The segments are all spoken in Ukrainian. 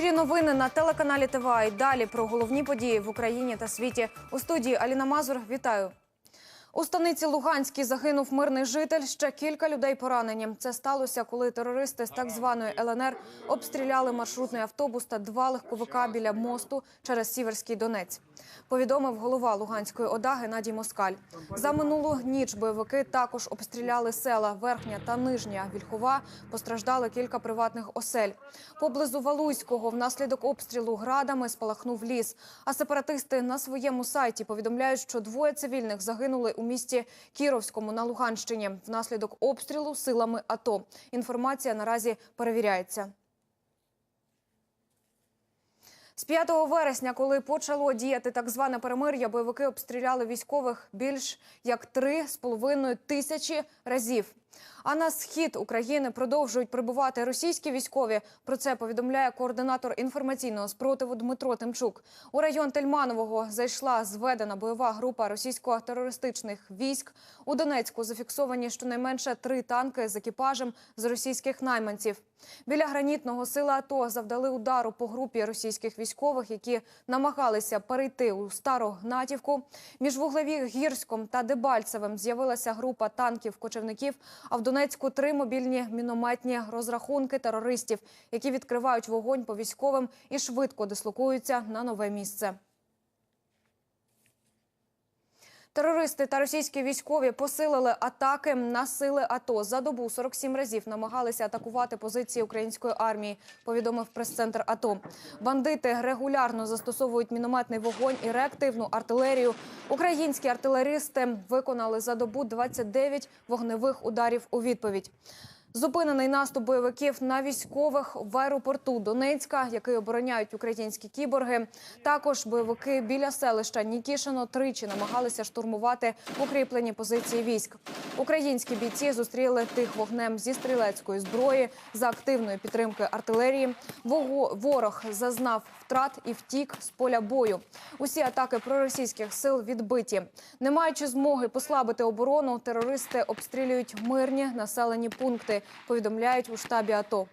ефірі новини на телеканалі ТВА. І далі про головні події в Україні та світі. У студії Аліна Мазур. Вітаю. У станиці Луганській загинув мирний житель. Ще кілька людей поранені. Це сталося, коли терористи з так званої ЛНР обстріляли маршрутний автобус та два легковика біля мосту через Сіверський Донець. Повідомив голова Луганської ОДА Геннадій Москаль. За минулу ніч бойовики також обстріляли села Верхня та Нижня Вільхова. Постраждали кілька приватних осель. Поблизу Валуйського внаслідок обстрілу градами спалахнув ліс. А сепаратисти на своєму сайті повідомляють, що двоє цивільних загинули у місті Кіровському на Луганщині внаслідок обстрілу силами АТО. Інформація наразі перевіряється. З 5 вересня, коли почало діяти так зване перемир'я, бойовики обстріляли військових більш як 3,5 тисячі разів. А на схід України продовжують прибувати російські військові. Про це повідомляє координатор інформаційного спротиву Дмитро Тимчук. У район Тельманового зайшла зведена бойова група російсько-терористичних військ. У Донецьку зафіксовані щонайменше три танки з екіпажем з російських найманців. Біля гранітного сили АТО завдали удару по групі російських військових, які намагалися перейти у Старогнатівку. Між Вуглеві-Гірськом та Дебальцевим з'явилася група танків-кочівників. А в Донецьку три мобільні мінометні розрахунки терористів, які відкривають вогонь по військовим і швидко дислокуються на нове місце. Терористи та російські військові посилили атаки на сили АТО. За добу 47 разів намагалися атакувати позиції української армії. Повідомив прес-центр АТО. Бандити регулярно застосовують мінометний вогонь і реактивну артилерію. Українські артилеристи виконали за добу 29 вогневих ударів у відповідь. Зупинений наступ бойовиків на військових в аеропорту Донецька, який обороняють українські кіборги. Також бойовики біля селища Нікішино тричі намагалися штурмувати укріплені позиції військ. Українські бійці зустріли тих вогнем зі стрілецької зброї за активної підтримки артилерії. Ворог зазнав втрат і втік з поля бою. Усі атаки проросійських сил відбиті. Не маючи змоги послабити оборону, терористи обстрілюють мирні населені пункти. Повідомляють у штабі АТО.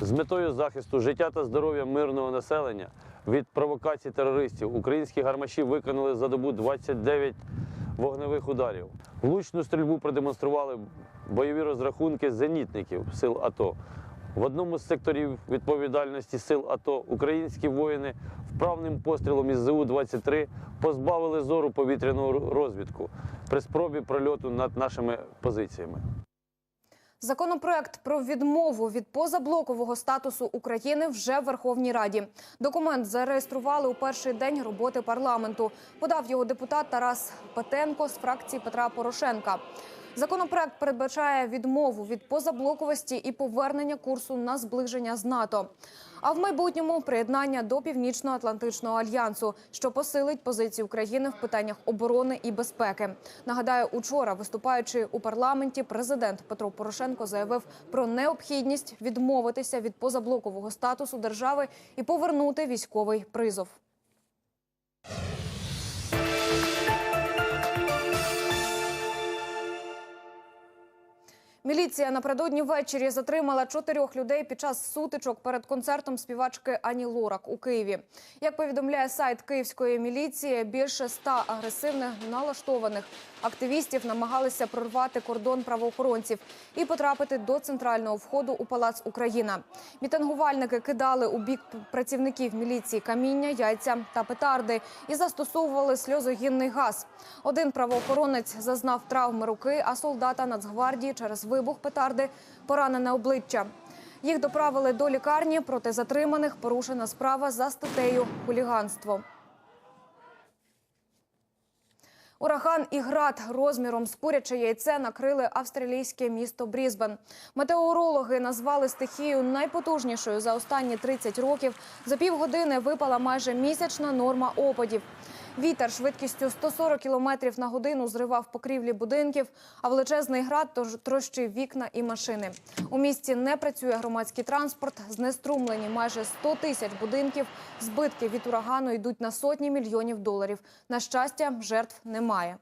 З метою захисту життя та здоров'я мирного населення від провокацій терористів українські гармаші виконали за добу 29 вогневих ударів. Влучну стрільбу продемонстрували бойові розрахунки зенітників сил АТО. В одному з секторів відповідальності сил АТО українські воїни вправним пострілом із ЗУ-23 позбавили зору повітряну розвідку при спробі прольоту над нашими позиціями. Законопроект про відмову від позаблокового статусу України вже в Верховній Раді. Документ зареєстрували у перший день роботи парламенту. Подав його депутат Тарас Петенко з фракції Петра Порошенка. Законопроект передбачає відмову від позаблоковості і повернення курсу на зближення з НАТО. А в майбутньому приєднання до Північно-Атлантичного альянсу, що посилить позиції України в питаннях оборони і безпеки. Нагадаю, учора, виступаючи у парламенті, президент Петро Порошенко заявив про необхідність відмовитися від позаблокового статусу держави і повернути військовий призов. Міліція напередодні ввечері затримала чотирьох людей під час сутичок перед концертом співачки Ані Лорак у Києві. Як повідомляє сайт київської міліції, більше ста агресивних налаштованих активістів намагалися прорвати кордон правоохоронців і потрапити до центрального входу у палац Україна. Мітингувальники кидали у бік працівників міліції каміння, яйця та петарди і застосовували сльозогінний газ. Один правоохоронець зазнав травми руки, а солдата Нацгвардії через вибух петарди поранене обличчя. Їх доправили до лікарні. Проти затриманих порушена справа за статтею хуліганство. Ураган і град розміром з куряче яйце накрили австралійське місто Брізбен. Метеорологи назвали стихію найпотужнішою за останні 30 років. За півгодини випала майже місячна норма опадів. Вітер швидкістю 140 км на годину зривав покрівлі будинків, а величезний град трощив вікна і машини. У місті не працює громадський транспорт, знеструмлені майже 100 тисяч будинків. Збитки від урагану йдуть на сотні мільйонів доларів. На щастя, жертв немає.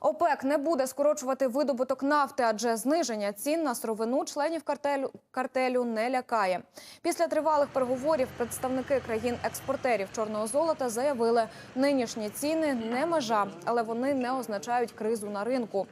ОПЕК не буде скорочувати видобуток нафти, адже зниження цін на сировину членів картелю, картелю не лякає. Після тривалих переговорів представники країн-експортерів чорного золота заявили, нинішні ціни не межа, але вони не означають кризу на ринку.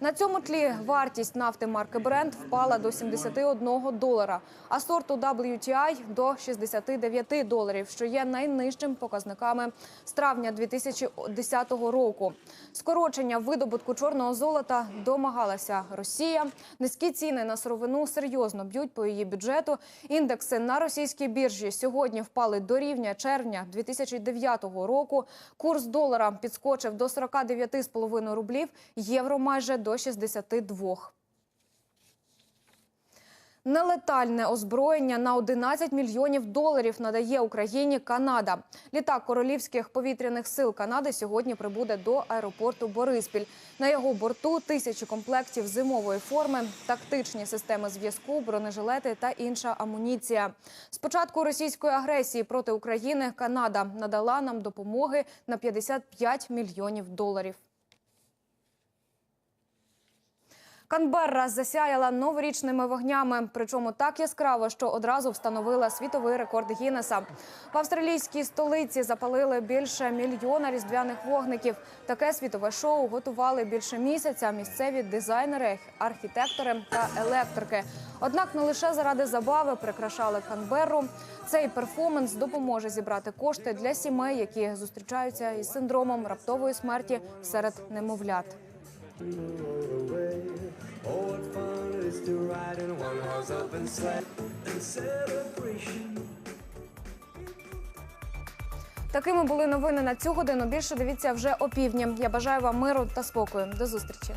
На цьому тлі вартість нафти марки Brent впала до 71 долара, а сорту WTI – до 69 доларів, що є найнижчим показниками з травня 2010 року. Скорочення видобутку чорного золота домагалася Росія. Низькі ціни на сировину серйозно б'ють по її бюджету. Індекси на російській біржі сьогодні впали до рівня червня 2009 року. Курс долара підскочив до 49,5 рублів, євро майже до 62. Нелетальне озброєння на 11 мільйонів доларів надає Україні Канада. Літак королівських повітряних сил Канади сьогодні прибуде до аеропорту Бориспіль. На його борту тисячі комплектів зимової форми, тактичні системи зв'язку, бронежилети та інша амуніція. З початку російської агресії проти України Канада надала нам допомоги на 55 мільйонів доларів. Канберра засяяла новорічними вогнями, причому так яскраво, що одразу встановила світовий рекорд Гіннеса. В австралійській столиці запалили більше мільйона різдвяних вогників. Таке світове шоу готували більше місяця місцеві дизайнери, архітектори та електрики. Однак не лише заради забави прикрашали Канберру. Цей перформанс допоможе зібрати кошти для сімей, які зустрічаються із синдромом раптової смерті серед немовлят. Sled and celebration. Такими були новини на цю годину. Більше дивіться вже опівдні. Я бажаю вам миру та спокою. До зустрічі.